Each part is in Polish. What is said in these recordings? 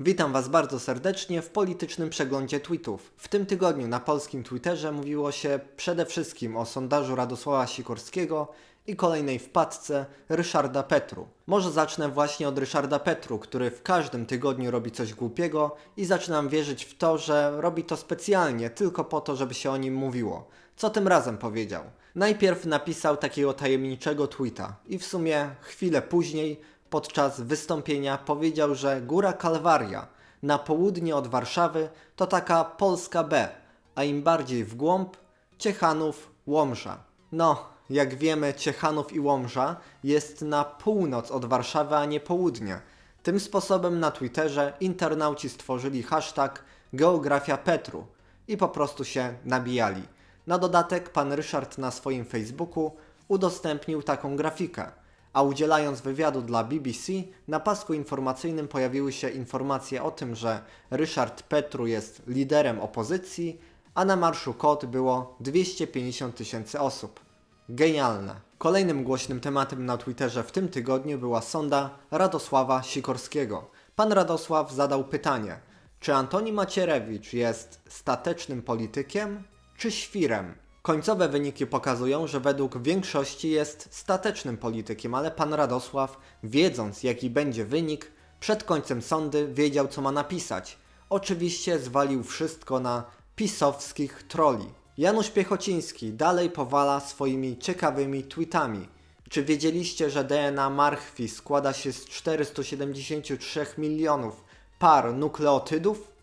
Witam Was bardzo serdecznie w politycznym przeglądzie tweetów. W tym tygodniu na polskim Twitterze mówiło się przede wszystkim o sondażu Radosława Sikorskiego i kolejnej wpadce Ryszarda Petru. Może zacznę właśnie od Ryszarda Petru, który w każdym tygodniu robi coś głupiego i zaczynam wierzyć w to, że robi to specjalnie, tylko po to, żeby się o nim mówiło. Co tym razem powiedział? Najpierw napisał takiego tajemniczego tweeta i w sumie chwilę później podczas wystąpienia powiedział, że Góra Kalwaria na południe od Warszawy to taka Polska B, a im bardziej w głąb Ciechanów, Łomża. No, jak wiemy, Ciechanów i Łomża jest na północ od Warszawy, a nie południe. Tym sposobem na Twitterze internauci stworzyli hashtag Geografia Petru i po prostu się nabijali. Na dodatek pan Ryszard na swoim Facebooku udostępnił taką grafikę a udzielając wywiadu dla BBC, na pasku informacyjnym pojawiły się informacje o tym, że Ryszard Petru jest liderem opozycji, a na marszu KOT było 250 tysięcy osób. Genialne. Kolejnym głośnym tematem na Twitterze w tym tygodniu była sonda Radosława Sikorskiego. Pan Radosław zadał pytanie, czy Antoni Macierewicz jest statecznym politykiem, czy świrem? Końcowe wyniki pokazują, że według większości jest statecznym politykiem, ale pan Radosław, wiedząc jaki będzie wynik, przed końcem sądy wiedział co ma napisać. Oczywiście zwalił wszystko na pisowskich troli. Janusz Piechociński dalej powala swoimi ciekawymi tweetami. Czy wiedzieliście, że DNA marchwi składa się z 473 milionów par nukleotydów?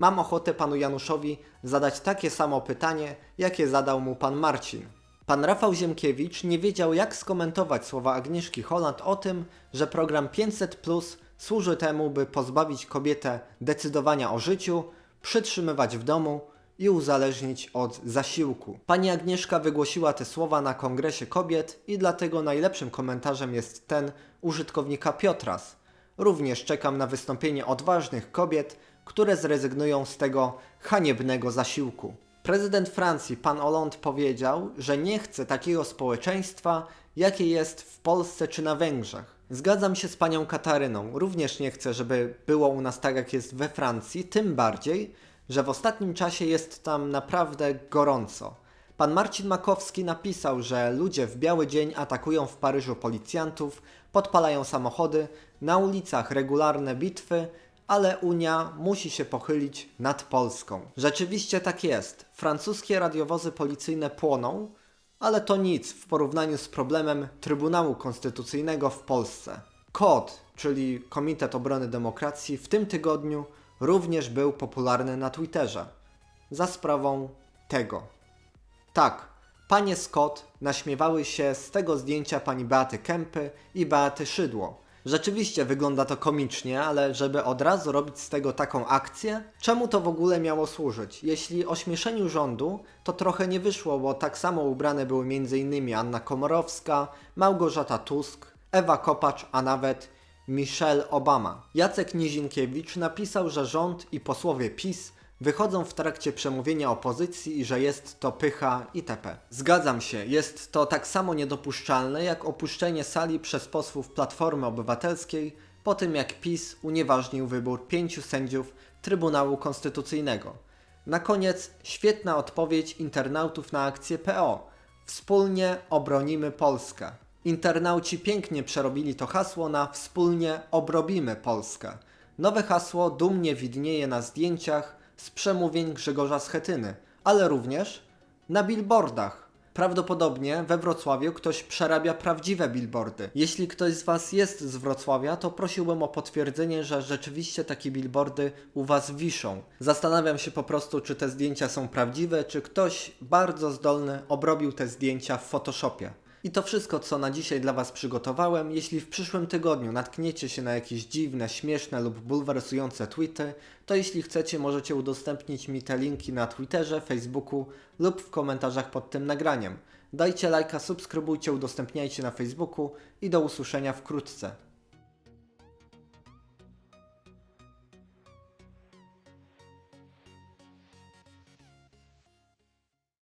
Mam ochotę panu Januszowi zadać takie samo pytanie, jakie zadał mu pan Marcin. Pan Rafał Ziemkiewicz nie wiedział, jak skomentować słowa Agnieszki Holland o tym, że program 500 Plus służy temu, by pozbawić kobietę decydowania o życiu, przytrzymywać w domu i uzależnić od zasiłku. Pani Agnieszka wygłosiła te słowa na Kongresie Kobiet i dlatego najlepszym komentarzem jest ten użytkownika Piotras. Również czekam na wystąpienie odważnych kobiet, które zrezygnują z tego haniebnego zasiłku. Prezydent Francji, pan Hollande, powiedział, że nie chce takiego społeczeństwa, jakie jest w Polsce czy na Węgrzech. Zgadzam się z panią Kataryną. Również nie chcę, żeby było u nas tak, jak jest we Francji, tym bardziej, że w ostatnim czasie jest tam naprawdę gorąco. Pan Marcin Makowski napisał, że ludzie w biały dzień atakują w Paryżu policjantów, podpalają samochody, na ulicach regularne bitwy, ale Unia musi się pochylić nad Polską. Rzeczywiście tak jest. Francuskie radiowozy policyjne płoną, ale to nic w porównaniu z problemem Trybunału Konstytucyjnego w Polsce. KOD, czyli Komitet Obrony Demokracji, w tym tygodniu również był popularny na Twitterze. Za sprawą tego. Tak, panie Scott naśmiewały się z tego zdjęcia pani Beaty Kępy i Beaty Szydło. Rzeczywiście wygląda to komicznie, ale żeby od razu robić z tego taką akcję, czemu to w ogóle miało służyć? Jeśli ośmieszeniu rządu, to trochę nie wyszło, bo tak samo ubrane były m.in. Anna Komorowska, Małgorzata Tusk, Ewa Kopacz, a nawet Michelle Obama. Jacek Nizinkiewicz napisał, że rząd i posłowie PiS wychodzą w trakcie przemówienia opozycji że jest to pycha itp. Zgadzam się, jest to tak samo niedopuszczalne jak opuszczenie sali przez posłów Platformy Obywatelskiej po tym jak PiS unieważnił wybór pięciu sędziów Trybunału Konstytucyjnego. Na koniec świetna odpowiedź internautów na akcję PO. Wspólnie obronimy Polskę. Internauci pięknie przerobili to hasło na wspólnie obrobimy Polskę. Nowe hasło dumnie widnieje na zdjęciach z przemówień Grzegorza Schetyny, ale również na billboardach. Prawdopodobnie we Wrocławiu ktoś przerabia prawdziwe billboardy. Jeśli ktoś z Was jest z Wrocławia, to prosiłbym o potwierdzenie, że rzeczywiście takie billboardy u Was wiszą. Zastanawiam się po prostu, czy te zdjęcia są prawdziwe, czy ktoś bardzo zdolny obrobił te zdjęcia w Photoshopie. I to wszystko, co na dzisiaj dla Was przygotowałem. Jeśli w przyszłym tygodniu natkniecie się na jakieś dziwne, śmieszne lub bulwersujące tweety, to jeśli chcecie, możecie udostępnić mi te linki na Twitterze, Facebooku lub w komentarzach pod tym nagraniem. Dajcie lajka, subskrybujcie, udostępniajcie na Facebooku i do usłyszenia wkrótce.